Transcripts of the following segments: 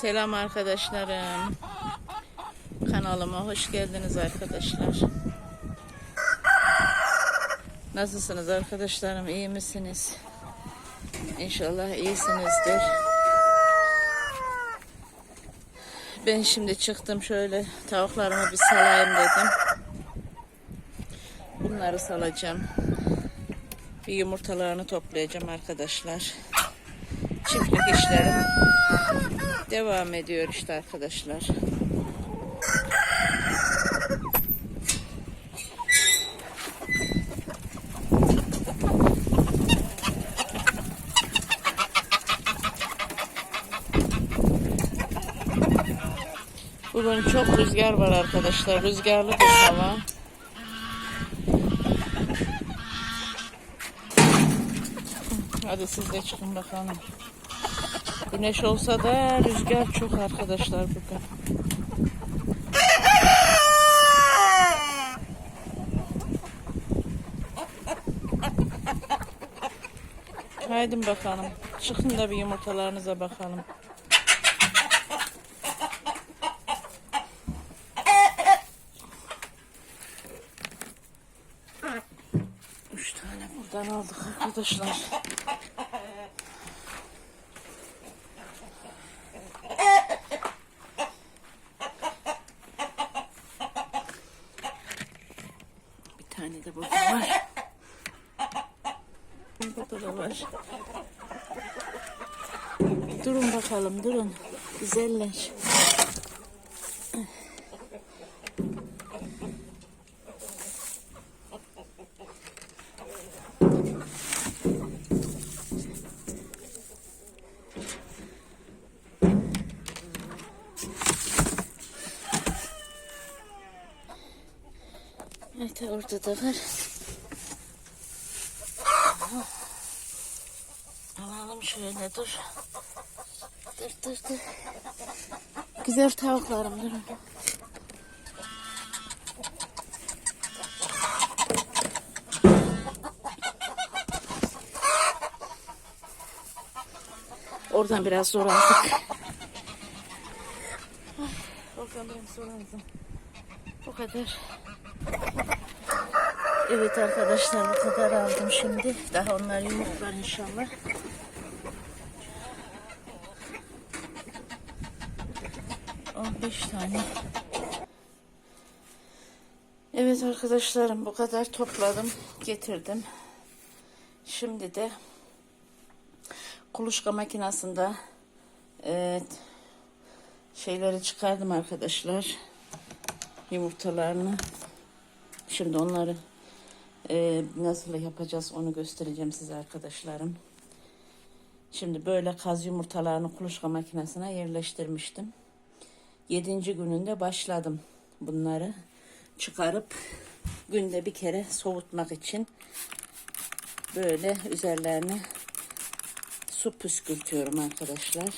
Selam arkadaşlarım. Kanalıma hoş geldiniz arkadaşlar. Nasılsınız arkadaşlarım? İyi misiniz? İnşallah iyisinizdir. Ben şimdi çıktım şöyle tavuklarımı bir salayım dedim. Bunları salacağım. Bir yumurtalarını toplayacağım arkadaşlar. Çiftlik işlerim devam ediyor işte arkadaşlar. Bugün çok rüzgar var arkadaşlar. Rüzgarlı bir hava. Hadi siz de çıkın bakalım. Güneş olsa da rüzgar çok arkadaşlar bugün. Haydi bakalım. Çıkın da bir yumurtalarınıza bakalım. Üç tane buradan aldık arkadaşlar. Bir tane de burada var. Burada da. Durun bakalım durun. Güzeller. Evet orada da var. Alalım şöyle dur. Dur dur dur. Güzel tavuklarım durun. Oradan biraz zor aldık. Oradan biraz zor aldım. Bu kadar. Evet arkadaşlar bu kadar aldım şimdi. Daha onlar yumurtlar inşallah. On beş tane. Evet arkadaşlarım bu kadar topladım getirdim. Şimdi de kuluçka makinesinde evet, şeyleri çıkardım arkadaşlar. Yumurtalarını. Şimdi onları ee, nasıl yapacağız onu göstereceğim size arkadaşlarım. Şimdi böyle kaz yumurtalarını kuluçka makinesine yerleştirmiştim. Yedinci gününde başladım bunları çıkarıp günde bir kere soğutmak için böyle üzerlerine su püskürtüyorum arkadaşlar.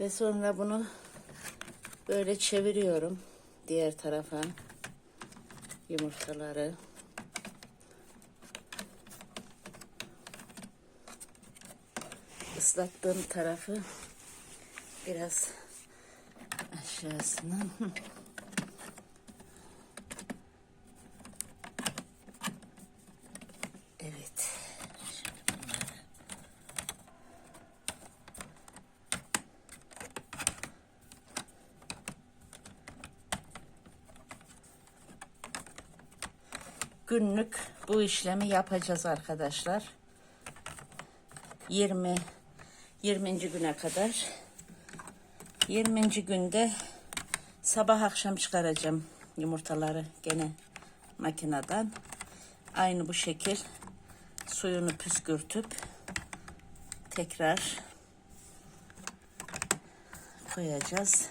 Ve sonra bunu böyle çeviriyorum diğer tarafa yumurtaları. Islattığım tarafı biraz aşağısına. Günlük bu işlemi yapacağız arkadaşlar. 20 20. güne kadar 20. günde sabah akşam çıkaracağım yumurtaları gene makineden. Aynı bu şekil suyunu püskürtüp tekrar koyacağız.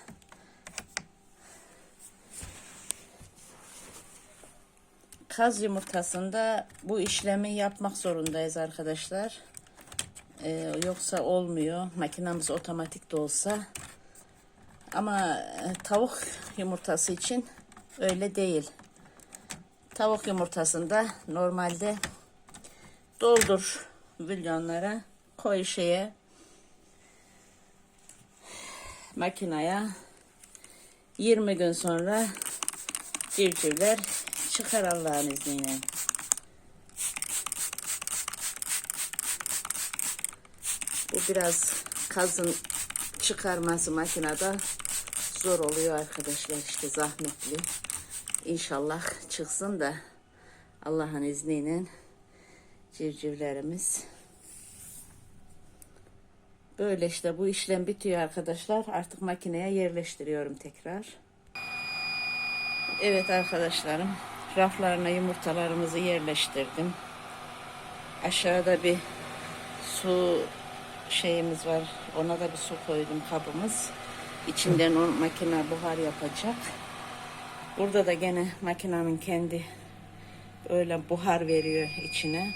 Kaz yumurtasında bu işlemi yapmak zorundayız arkadaşlar. Ee, yoksa olmuyor. Makinamız otomatik de olsa. Ama e, tavuk yumurtası için öyle değil. Tavuk yumurtasında normalde doldur bulyonlara koy şeye makineye 20 gün sonra civcivler çıkar Allah'ın izniyle. Bu biraz kazın çıkarması makinede zor oluyor arkadaşlar işte zahmetli. İnşallah çıksın da Allah'ın izniyle civcivlerimiz böyle işte bu işlem bitiyor arkadaşlar. Artık makineye yerleştiriyorum tekrar. Evet arkadaşlarım raflarına yumurtalarımızı yerleştirdim. Aşağıda bir su şeyimiz var. Ona da bir su koydum kabımız. İçinden o makine buhar yapacak. Burada da gene makinenin kendi öyle buhar veriyor içine.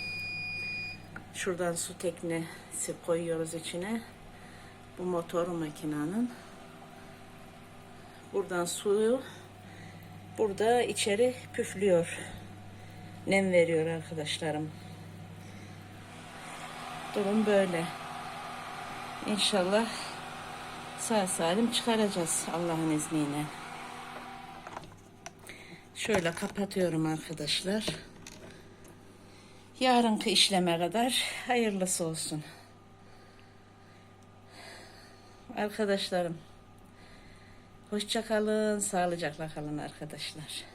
Şuradan su teknesi koyuyoruz içine. Bu motor makinenin. Buradan suyu burada içeri püflüyor. Nem veriyor arkadaşlarım. Durum böyle. İnşallah sağ salim çıkaracağız Allah'ın izniyle. Şöyle kapatıyorum arkadaşlar. Yarınki işleme kadar hayırlısı olsun. Arkadaşlarım hoşça kalın, sağlıcakla kalın arkadaşlar.